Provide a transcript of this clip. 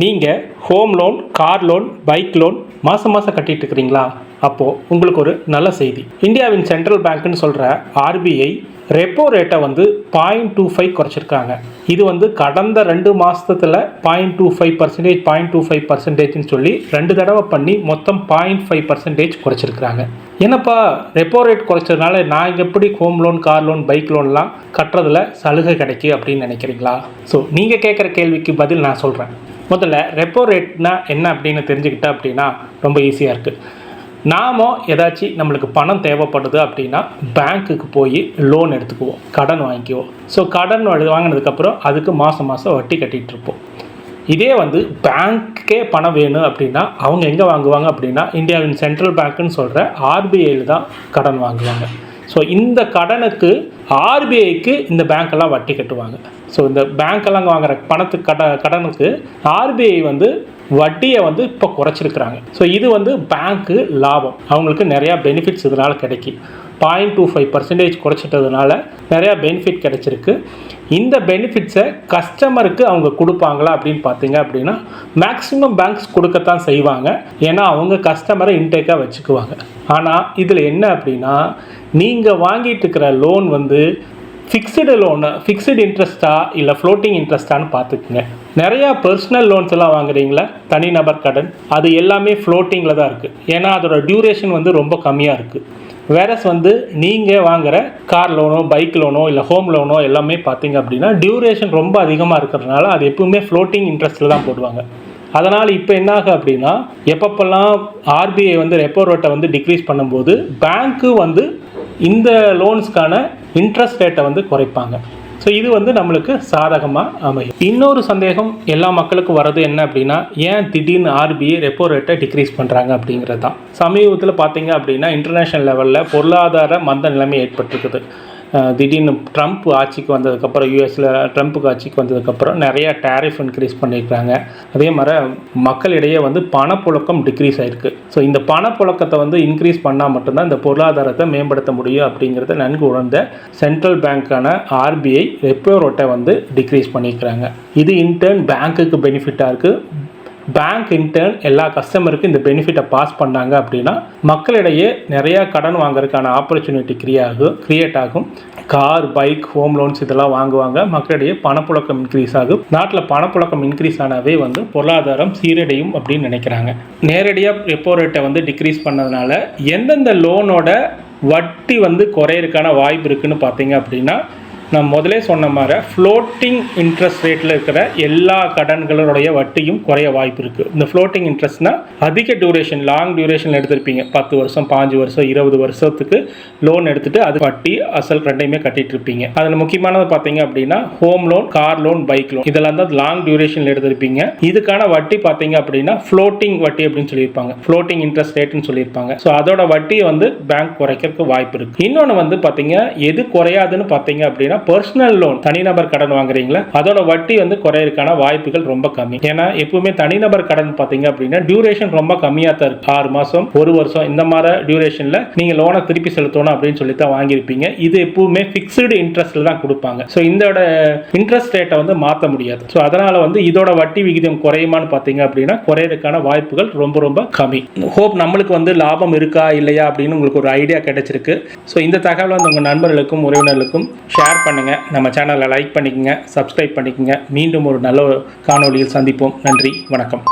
நீங்கள் home loan car loan bike loan மாதம் மாதம் கட்டிட்டு இருக்கிறீங்களா அப்போது உங்களுக்கு ஒரு நல்ல செய்தி. இந்தியாவின் சென்ட்ரல் பேங்க்னு சொல்கிற ஆர்பிஐ ரெப்போ ரேட்டை வந்து பாயிண்ட் டூ ஃபைவ் குறைச்சிருக்காங்க. இது வந்து கடந்த ரெண்டு மாதத்தில் point two five percentage point two five பர்சன்டேஜ்னு சொல்லி ரெண்டு தடவை பண்ணி மொத்தம் பாயிண்ட் ஃபைவ் பர்சன்டேஜ் குறைச்சிருக்கிறாங்க. என்னப்பா ரெப்போ ரேட் குறைச்சதுனால நான் எப்படி home loan car loan bike லோன்லாம் கட்டுறதுல சலுகை கிடைக்கு அப்படின்னு நினைக்கிறீங்களா? ஸோ நீங்கள் கேட்குற கேள்விக்கு பதில் நான் சொல்கிறேன் முதல்ல ரெப்போ ரேட்னா என்ன அப்படின்னு தெரிஞ்சுக்கிட்டா அப்படின்னா ரொம்ப ஈஸியாக இருக்குது நாம ஏதாச்சும் நம்மளுக்கு பணம் தேவைப்படுது அப்படின்னா பேங்க்குக்கு போய் லோன் எடுத்துக்குவோம். கடன் வாங்கிக்குவோம். ஸோ கடன் வாங்கினதுக்கப்புறம் அதுக்கு மாதம் மாதம் வட்டி கட்டிகிட்டு இருப்போம். இதே வந்து பேங்க்கே பணம் வேணும் அப்படின்னா அவங்க எங்கே வாங்குவாங்க அப்படின்னா இந்தியாவின் சென்ட்ரல் பேங்க்குன்னு சொல்கிற ஆர்பிஐயில் தான் கடன் வாங்குவாங்க. ஸோ இந்த கடனுக்கு ஆர்பிஐக்கு இந்த பேங்க்கெல்லாம் வட்டி கட்டுவாங்க. ஸோ இந்த பேங்க்கெல்லாம் வாங்குற பணத்துக்கு கட கடனுக்கு ஆர்பிஐ வந்து வட்டியை வந்து இப்போ குறைச்சிருக்கிறாங்க. ஸோ இது வந்து பேங்க்கு லாபம். அவங்களுக்கு நிறையா பெனிஃபிட்ஸ் இதனால் கிடைக்கும். பாயிண்ட் டூ ஃபைவ் பர்சன்டேஜ் குறைச்சிட்டதுனால நிறையா பெனிஃபிட் கிடைச்சிருக்கு. இந்த பெனிஃபிட்ஸை கஸ்டமருக்கு அவங்க கொடுப்பாங்களா அப்படின்னு பார்த்தீங்க அப்படின்னா மேக்ஸிமம் பேங்க்ஸ் கொடுக்கத்தான் செய்வாங்க. ஏன்னா அவங்க கஸ்டமரை இன்டேக்காக வச்சுக்குவாங்க. ஆனால் இதில் என்ன அப்படின்னா நீங்கள் வாங்கிட்டு இருக்கிற லோன் வந்து ஃபிக்ஸ்டு லோனு ஃபிக்ஸ்டு இன்ட்ரெஸ்ட்டா இல்லை ஃப்ளோட்டிங் இன்ட்ரெஸ்ட்டான்னு பார்த்துக்குங்க. நிறையா பர்சனல் லோன்ஸ் எல்லாம் வாங்குறீங்களா? தனிநபர் கடன். அது எல்லாமே ஃப்ளோட்டிங்கில் தான் இருக்குது ஏன்னா அதோட டியூரேஷன் வந்து ரொம்ப கம்மியாக இருக்குது வேறஸ் வந்து நீங்கள் வாங்குற கார் லோனோ பைக் லோனோ இல்லை ஹோம் லோனோ எல்லாமே பார்த்தீங்க அப்படின்னா டியூரேஷன் ரொம்ப அதிகமாக இருக்கிறதுனால அது எப்பவுமே ஃப்ளோட்டிங் இன்ட்ரெஸ்ட்டில் தான் போடுவாங்க. அதனால் இப்போ என்னாகும் அப்படின்னா எப்பப்பெல்லாம் ஆர்பிஐ வந்து ரெப்போ ரேட்டை வந்து டிக்ரீஸ் பண்ணும்போது பேங்க்கு வந்து இந்த லோன்ஸ்க்கான இன்ட்ரெஸ்ட் ரேட்டை வந்து குறைப்பாங்க. ஸோ இது வந்து நம்மளுக்கு சாதகமாக அமையும். இன்னொரு சந்தேகம் எல்லா மக்களுக்கும் வர்றது என்ன அப்படின்னா ஏன் திடீர்னு ஆர்பிஐ ரெப்போ ரேட்டை டிக்ரீஸ் பண்ணுறாங்க அப்படிங்கிறது தான். சமீபத்தில் பார்த்தீங்க அப்படின்னா இன்டர்நேஷ்னல் லெவலில் பொருளாதார மந்த நிலைமை ஏற்பட்டிருக்குது. திடீர்னு ட்ரம்ப் ஆட்சிக்கு வந்ததுக்கப்புறம் யூஎஸில் ட்ரம்ப்புக்கு ஆட்சிக்கு வந்ததுக்கப்புறம் நிறையா டேரிஃப் இன்க்ரீஸ் பண்ணியிருக்காங்க அதே மாதிரி மக்களிடையே வந்து பணப்புழக்கம் டிக்ரீஸ் ஆயிருக்கு. ஸோ இந்த பணப்புழக்கத்தை வந்து இன்க்ரீஸ் பண்ணால் மட்டும்தான் இந்த பொருளாதாரத்தை மேம்படுத்த முடியும் அப்படிங்கிறத நன்கு உணர்ந்த சென்ட்ரல் பேங்க்கான ஆர்பிஐ ரெப்போ ரோட்டை வந்து டிக்ரீஸ் பண்ணியிருக்கிறாங்க இது இன்டர்ன் பேங்க்குக்கு பெனிஃபிட்டாக இருக்குது பேங்க் இன்டர்ன் எல்லா கஸ்டமருக்கும் இந்த பெனிஃபிட்டை பாஸ் பண்ணாங்க அப்படின்னா மக்களிடையே நிறையா கடன் வாங்குறதுக்கான ஆப்பர்ச்சுனிட்டி கிரியாகும் கிரியேட் ஆகும். கார் பைக் ஹோம் லோன்ஸ் இதெல்லாம் வாங்குவாங்க. மக்களிடையே பணப்புழக்கம் இன்க்ரீஸ் ஆகும். நாட்டில் பணப்புழக்கம் இன்க்ரீஸ் ஆனாவே வந்து பொருளாதாரம் சீரடையும் அப்படின்னு நினைக்கிறாங்க. நேரடியாக ரெப்போ ரேட்டை வந்து டிக்ரீஸ் பண்ணதுனால எந்தெந்த லோனோட வட்டி வந்து குறையிறதுக்கான வாய்ப்பு இருக்குன்னு பார்த்தீங்க அப்படின்னா நான் முதலே சொன்ன மாதிரி ஃப்ளோட்டிங் இன்ட்ரெஸ்ட் ரேட்டில் இருக்கிற எல்லா கடன்களுடைய வட்டியும் குறைய வாய்ப்பு இருக்குது இந்த ஃப்ளோட்டிங் இன்ட்ரெஸ்ட்னா அதிக டியூரேஷன் லாங் டியூரேஷன் எடுத்திருப்பீங்க. பத்து வருஷம் பாஞ்சு வருஷம் இருபது வருஷத்துக்கு லோன் எடுத்துட்டு அது வட்டி அசல் ரெண்டையுமே கட்டிட்டு இருப்பீங்க அதில் முக்கியமானது பார்த்தீங்க அப்படின்னா home loan car loan bike loan இதெல்லாம் தான் லாங் டியூரேஷனில் எடுத்திருப்பீங்க. இதுக்கான வட்டி பார்த்தீங்க அப்படின்னா ஃப்ளோட்டிங் வட்டி அப்படின்னு சொல்லியிருப்பாங்க. ஃப்ளோட்டிங் இன்ட்ரெஸ்ட் ரேட்னு சொல்லியிருப்பாங்க. ஸோ அதோட வட்டியை வந்து பேங்க் குறைக்கிறதுக்கு வாய்ப்பு இருக்குது இன்னொன்று வந்து பார்த்தீங்க எது குறையாதுன்னு பார்த்தீங்க அப்படின்னா பர்சனல் லோன் தனிநபர் கடன் வாங்குறீங்களா? அதோட வட்டி வந்து குறையிறதுக்கான வாய்ப்புகள் ரொம்ப கம்மி. ஏன்னா எப்பவுமே தனிநபர் கடன் பார்த்தீங்க அப்படின்னா டியூரேஷன் ரொம்ப கம்மியாக தான் இருக்கு. ஆறு மாதம் ஒரு வருஷம் இந்த மாதிரி டியூரேஷனில் நீங்கள் லோனை திருப்பி செலுத்தணும் அப்படின்னு சொல்லி தான் வாங்கியிருப்பீங்க. இது எப்பவுமே ஃபிக்ஸ்டு இன்ட்ரெஸ்ட்டில் தான் கொடுப்பாங்க. ஸோ இதோட இன்ட்ரெஸ்ட் ரேட்டை வந்து மாற்ற முடியாது. ஸோ அதனால் வந்து இதோட வட்டி விகிதம் குறையுமான்னு பார்த்தீங்க அப்படின்னா குறையிறதுக்கான வாய்ப்புகள் ரொம்ப ரொம்ப கம்மி. ஹோப் நம்மளுக்கு வந்து லாபம் இருக்கா இல்லையா அப்படின்னு உங்களுக்கு ஒரு ஐடியா கிடைச்சிருக்கு. ஸோ இந்த தகவலை வந்து உங்கள் நண்பர்களுக்கும் உறவினர்களுக்கும் ஷேர் பண்ணுங்கள் நம்ம சேனலை லைக் பண்ணிக்கங்க சப்ஸ்கிரைப் பண்ணிக்கங்க. மீண்டும் ஒரு நல்ல காணொலியில் காணொளியில் சந்திப்போம். நன்றி வணக்கம்.